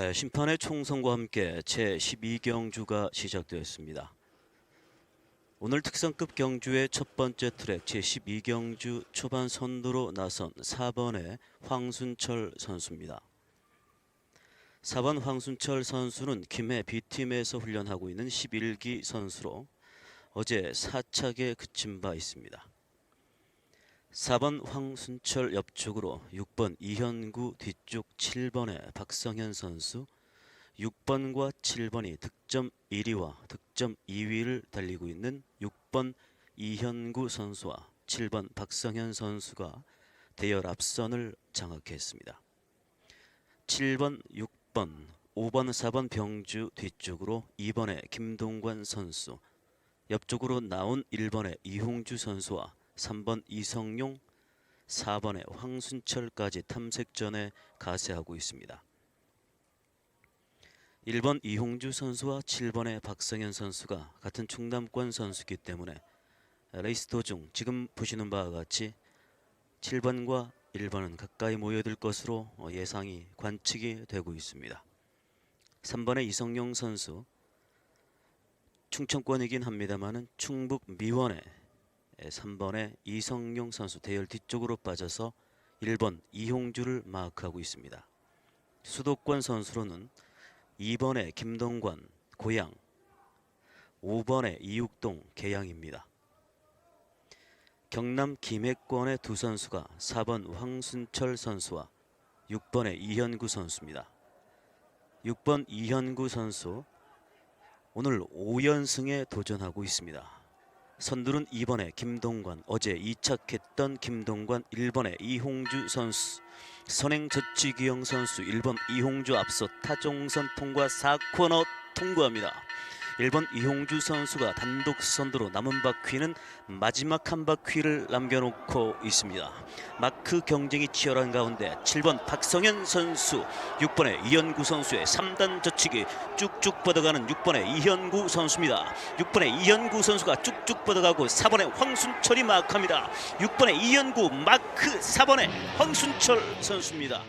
네, 심판의 총성과 함께 제12경주가 시작되었습니다. 오늘 특성급 경주의 첫 번째 트랙 제12경주 초반 선두로 나선 4번의 황순철 선수입니다. 4번 황순철 선수는 김해 B팀에서 훈련하고 있는 11기 선수로 어제 사착에 그친 바 있습니다. 4번 황순철 옆쪽으로 6번 이현구 뒤쪽 7번의 박성현 선수 6번과 7번이 득점 1위와 득점 2위를 달리고 있는 6번 이현구 선수와 7번 박성현 선수가 대열 앞선을 장악했습니다. 7번, 6번, 5번, 4번 병주 뒤쪽으로 2번의 김동관 선수 옆쪽으로 나온 1번의 이홍주 선수와 3번 이성용, 4번의 황순철까지 탐색전에 가세하고 있습니다. 1번 이홍주 선수와 7번의 박성현 선수가 같은 충남권 선수이기 때문에 레이스 도중 지금 보시는 바와 같이 7번과 1번은 가까이 모여들 것으로 예상이 관측이 되고 있습니다. 3번의 이성용 선수 충청권이긴 합니다만은 충북 미원의 3번의 이성용 선수 대열 뒤쪽으로 빠져서 1번 이홍주를 마크하고 있습니다. 수도권 선수로는 2번의 김동관 고양 5번의 이육동 계양입니다. 경남 김해권의 두 선수가 4번 황순철 선수와 6번의 이현구 선수입니다. 6번 이현구 선수 오늘 5연승에 도전하고 있습니다. 선두는 2번의 김동관, 어제 2착했던 김동관, 1번의 이홍주 선수, 선행 저치기영 선수, 1번 이홍주 앞서 타종선 통과 4코너 통과합니다. 1번 이홍주 선수가 단독 선두로 남은 바퀴는 마지막 한 바퀴를 남겨놓고 있습니다. 마크 경쟁이 치열한 가운데 7번 박성현 선수, 6번의 이현구 선수의 3단 저치기 쭉쭉 뻗어가는 6번의 이현구 선수입니다. 6번의 이현구 선수가 쭉쭉 뻗어가고 4번의 황순철이 마크합니다. 6번의 이현구 마크 4번의 황순철 선수입니다.